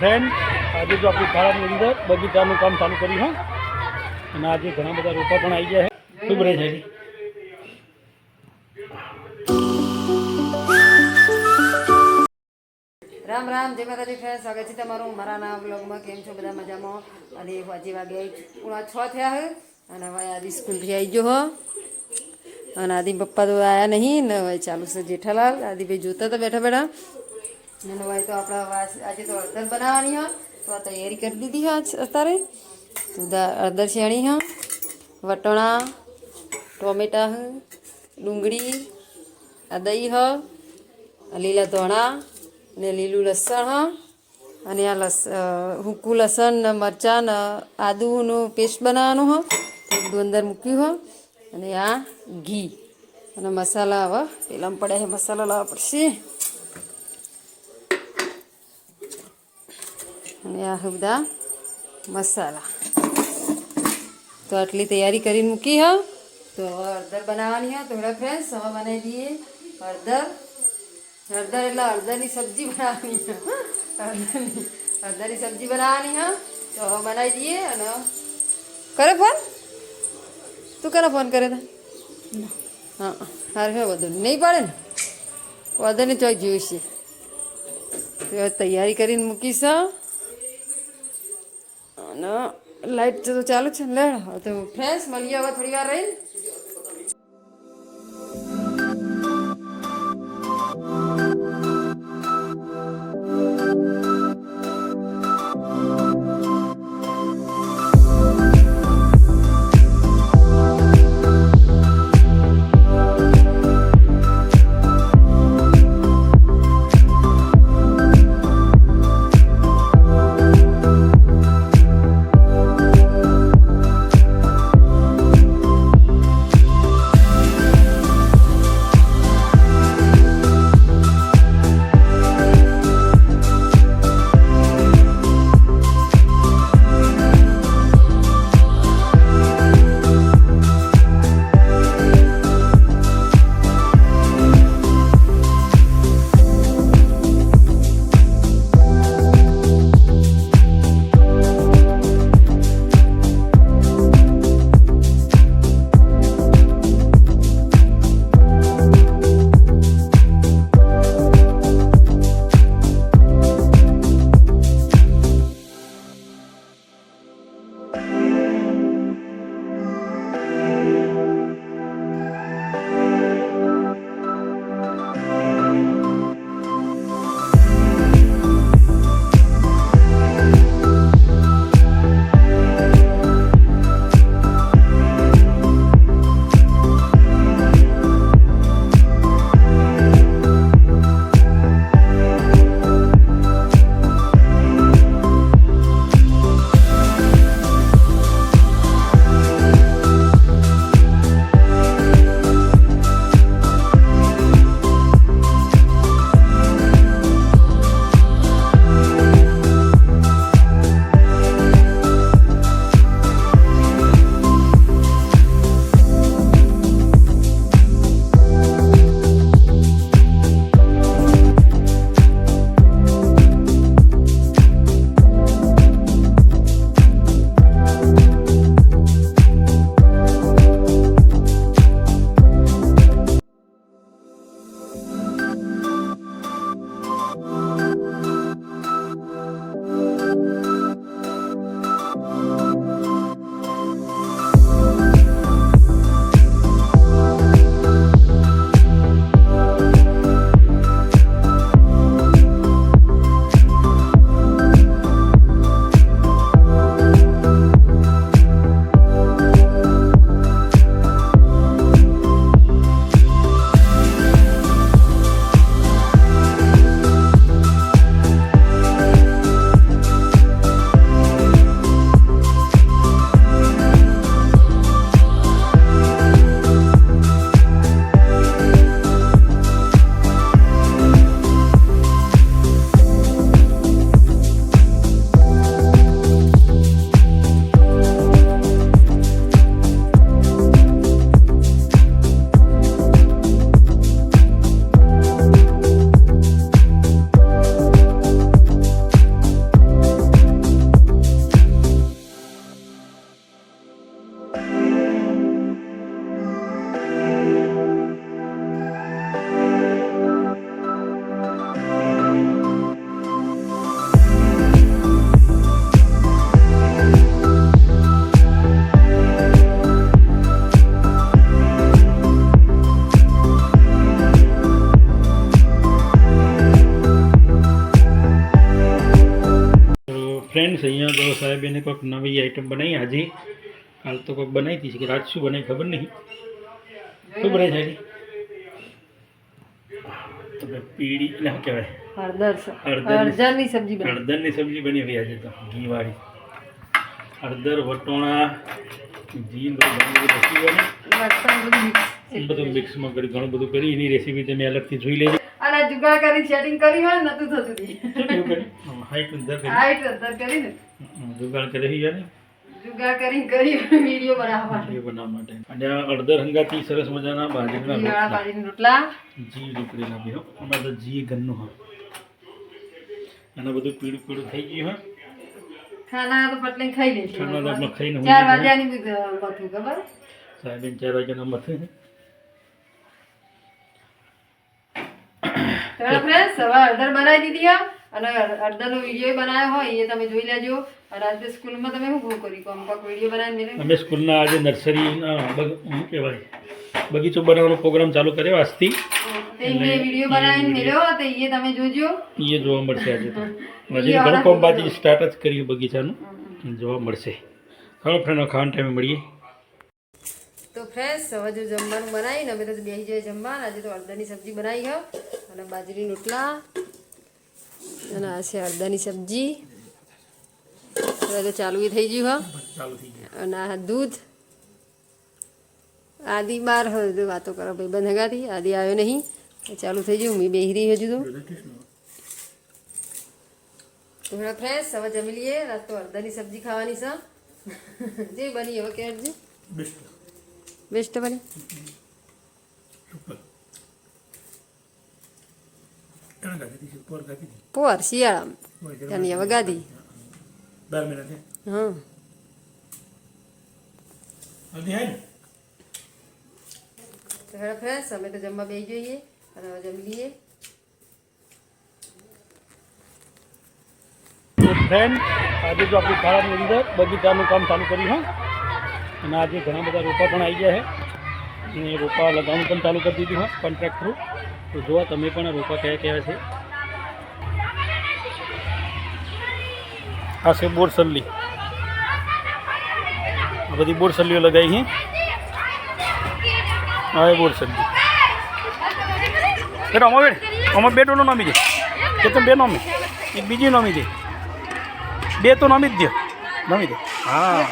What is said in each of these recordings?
Friend આજે જો આપણી શાળાની અંદર બગીચાનું કામ ચાલુ કર્યું, હા? અને આજે ઘણા બધા રોપા પણ આવી ગયા છે. ખૂબ રહે છે. રામ રામ, જય માતાજી ફ્રેન્ડ સ્વાગત છે તમારું મારા નામ બ્લોગમાં કેમ છો બધા મજામાં? અને હજી વાગે પૂણા છ થયા હે, અને હવે આદિ સ્કૂલથી આવી ગયો હો. અને આદિ પપ્પા તો આવ્યા નહીં, ને હવે ચાલુ છે જેઠાલાલ. આદિભાઈ જોતા હતા બેઠા બેઠા. અને હવે તો આપણા આજે તો અડદર બનાવવાની હા તો આ તૈયારી કરી દીધી હા અત્યારે. તો અડદર શેણી હા વટણા, ટોમેટા ડુંગળી, આ દહીં હ લીલા ધોણા ને લીલું લસણ હ અને આ લસ હુકું લસણ, ને મરચાં, ને આદુનું પેસ્ટ બનાવવાનું હ બધું અંદર મૂક્યું હ અને આ ઘી. અને મસાલા હવે પેલામાં પડે મસાલા લાવવા પડશે. અને આ છે બધા મસાલા. તો આટલી તૈયારી કરીને મૂકી હ તો હવે હળદર બનાવવાની હ. તો હેડા ફ્રેન્ડ્સ હવે બનાવી દઈએ હળદર. હળદર એટલે હળદરની સબ્જી બનાવવાની હ. હળદરની હળદરની સબ્જી બનાવવાની હ. તો હવે બનાવી દઈએ અને કરે ફોન તું કરે ફોન કરે તા? હા હાર હે વધુ નહીં. પડે ને? વધુ ને ચોઈ જોઈશ. તો હવે તૈયારી કરીને મૂકીશ અને લાઈટ તો ચાલુ છે ને લે હવે તો ફ્રેશ મળીએ હવે થોડી વાર રહીને ફ્રેન્ડ્સ અહીંયા તો સાહેબેને કોઈક નવી આઈટમ બનાવી. આજે કાલ તો કોઈક બનાવી હતી. કે રાત શું બનાવી ખબર નહીં. શું બનાવી સાહેબ? તમે પીળી એટલે શું કહેવાય? હળદરની- સબ્જી બની હળદરની સબ્જી બની હતી આજે તો ઘીવાળી. હળદર વટોણા ઘી બધું મિક્સમાં કરી ઘણું બધું કરી. એની રેસીપી તમે અલગથી જોઈ લેજો. અને જુગાડ કરી સેટિંગ કરી હોય નતું થતું. હાઈટ અંદર કરી. આ અંદર કરીને હમ, જુગાડ કરી ને જુગાડ કરી કરી વિડિયો બનાવવા માટે. વિડિયો બનાવવા માટે. અને આ હળદર હંગાથી સરસ મજાના બાજરીના રોટલા. બાજરીના રોટલા. જી નીકળેલા બે અમાર તો જી ગન્નો હો. અને બધું પીળું પીળું થઈ ગયું હા. ખાના તો પટલે ખાઈ લે ખાના તો આપણે ખાઈને ચાર વાગ્યાની મથું ખબર? સાહેબે ચાર વાગ્યાના મથે તો ફ્રેન્ડ્સ હવે અડધર બનાવી દીધી હા. અને અડદાનો વીડિયો બનાવ્યો હોય એ તમે જોઈ લેજો. અને આજે સ્કૂલમાં તમે શું બહુ કરી કોમ કોક વીડિયો બનાવીને? અમે સ્કૂલના આજે નર્સરી શું કહેવાય? બગીચો બનાવવાનો પ્રોગ્રામ ચાલુ કર્યો આજથી. તો વીડિયો બનાવીને મેળવ્યો તો એ તમે જોજો. એ જોવા મળશે આજે હજી ઘણું કામ બાકી સ્ટાર્ટ જ કર્યું બગીચાનું. જોવા મળશે. ચાલો ફ્રેન્ડો ખાવાના ટાઈમે મળીએ. તો ફ્રેન્ડ્સ હવે જો જમવાનું બનાવીને અમે તો બેસી જાય જમવા. આજે તો અડદાની સબ્જી બનાવી છે અને બાજરી રોટલા. અને આ છે અડદાની સબ્જી. હવે તો ચાલુ ય થઈ ગયું હા. અને આ દૂધ. આદિ બાર હવે વાતો કરો ભાઈ બંધ હગાથી. આદિ આવ્યો નહીં. ચાલુ થઈ ગયું મેં બેહરી હજુ તો. તો ફ્રેશ હવે જમી લઈએ. રાત તો અડદાની સબ્જી ખાવાની છે. જે બની હવે કહેજે બેસ્ટ. બેસ્ટ બની સુપર એના ગાતી હતી સુપર ગાતી હતી પોર શિયાળામાં ત્યાંની હવે ગાધી બાર મહિના હા તો ફ્રેન્ડ્સ અમે તો જમવા બે જોઈએ અને હવે જમી લઈએ ફ્રેન્ડ આજે જો આપણી શાળાની અંદર બગીચાનું કામ ચાલુ કર્યું હા અને આજે ઘણા બધા રોપા પણ આવી ગયા છે અને રોપા લગાવવાનું પણ ચાલુ કરી દીધું, હા કોન્ટ્રાક્ટ થ્રુ તો જોવા તમે પણ રોપા કયા કયા છે. આ છે બોરસલ્લી આ બધી બોરસલ્લીઓ લગાવી છે હા. એ બોરસલ્લી એ રમો બેડ અમે બે ટોનો નમી દે. એ તો બે નામી. એક બીજી નામી દે. બે તો નામી જ દે. નામી દે. હા.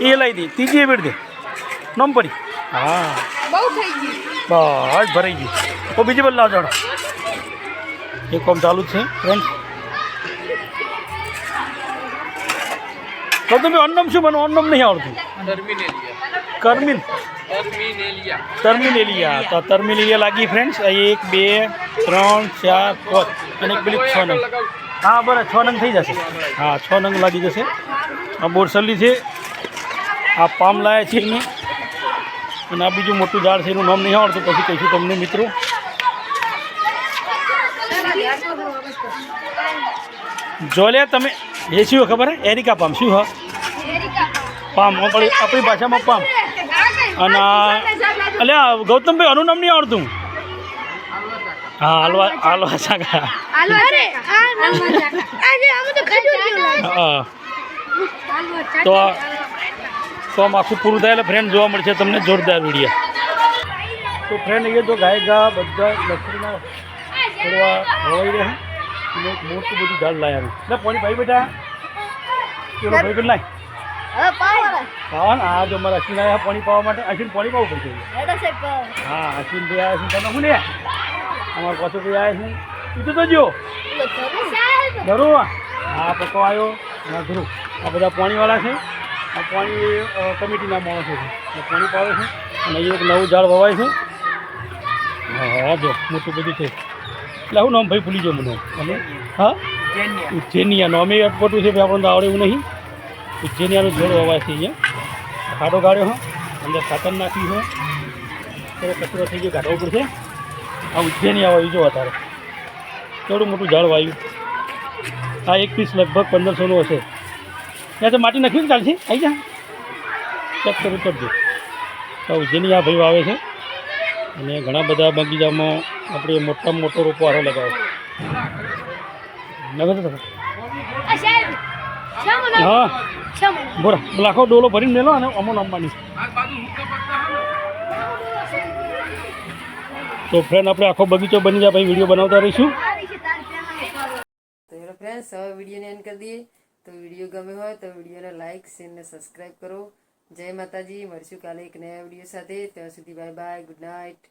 એ લઈ દે. ત્રીજી એ બેડ દે. નમ પડી. હા. બસ ભરાઈ ગઈ તો બીજી બદલાવ જાડો એ કોમ ચાલુ જ છે ફ્રેન્ડ તો તમે અન્નમ શું બનો અન્નમ નહીં આવડતું કરમિલ ટર્મિનેલિયા તો ટર્મિનેલિયા લાગી ફ્રેન્ડ્સ એક બે ત્રણ ચાર પાંચ અને એક પેલી છ નંગ હા બરાબર છ નંગ થઈ જશે હા છ નંગ લાગી જશે આ બોરસલી છે આ પામ લાયા છે એને અને આ બીજું મોટું ઝાડ છે એનું નામ નહીં આવડતું પછી કહીશું તમને મિત્રો. જો તમે એ શું હોય ખબર હે? એરિકા પામ શું હા? પામ આપણી આપણી ભાષામાં પામ. અને અલ્યા ગૌતમભાઈ આનું નામ નહીં આવડતું. હા હલવા હલવા જેવું હા. તો આમ આખું પૂરું થાય એટલે ફ્રેન્ડ જોવા મળશે. તમને જોરદાર વીડિયો તો ફ્રેન્ડ એ જો ગાય ગા બધા લક્ષ્મીના થોડા હવાઈ રહે. અને એક મોટું બધું ઝાડ લાયા એટલે પાણી ભાઈ બેટા. ચલો ભાઈ બેટ લાય. હવે પાવર પાવા ને આ જો મારા અશ્વિન આવ્યા પાણી પાવા માટે. અશ્વિન પાણી પાવું પડશે? હા અશ્વિન ભાઈ આવ્યા છે. તમે શું લે? અમારા પાછો ભાઈ આવ્યા છે. તું તો જો. ધરું. હા પપ્પા આવ્યો. ના ધ્રુવ આ બધા પાણીવાળા છે. પાણી કમિટીના માણસો છે. પાણી પાડે છે અને એક નવું ઝાડ વવાય છે. હા જો મોટું બધું છે. એટલે આવું નામ ભાઈ ભૂલી જાઓ મને. અને? હા? ઉજ્જૈનિયાનું અમે અટપટું છે ભાઈ આપણને આવડે એવું નહીં. ઉજ્જૈનિયાનું ઝાડ વવાય છે અહીંયા. ખાડો ગાળ્યો હા. અંદર ખાતર નાખ્યું છે કચરો થઈ ગયો કાઢવો પડશે આ ઉજ્જૈનિયા વાવ્યું જો અત્યારે. કેવડું મોટું ઝાડ વાયું. આ એક પીસ લગભગ પંદરસોનું હશે. ત્યાં તો માટી નાખ્યું ને ચાલશે? આવી જા. ચેક કરું કરજો તો ઉજ્જૈની આ ભાઈ વાવે છે અને ઘણા બધા બગીચામાં આપણે મોટામાં મોટો રોપો આરો લગાવે લગાવતો હા. બોરા લાખો ડોલો ભરીને મેલો અને અમો અંબાની તો ફ્રેન્ડ આપણે આખો બગીચો બની જાય પછી વીડિયો બનાવતા રહીશું. તો હેલો ફ્રેન્ડ્સ હવે વિડીયોને એન્ડ કરી દઈએ. તો વીડિયો ગમે હોય તો વિડીયોને લાઇક શેર ને સબસ્ક્રાઈબ કરો. જય માતાજી, મળશું કાલે એક નયા વીડિયો સાથે. ત્યાં સુધી બાય બાય ગુડ નાઇટ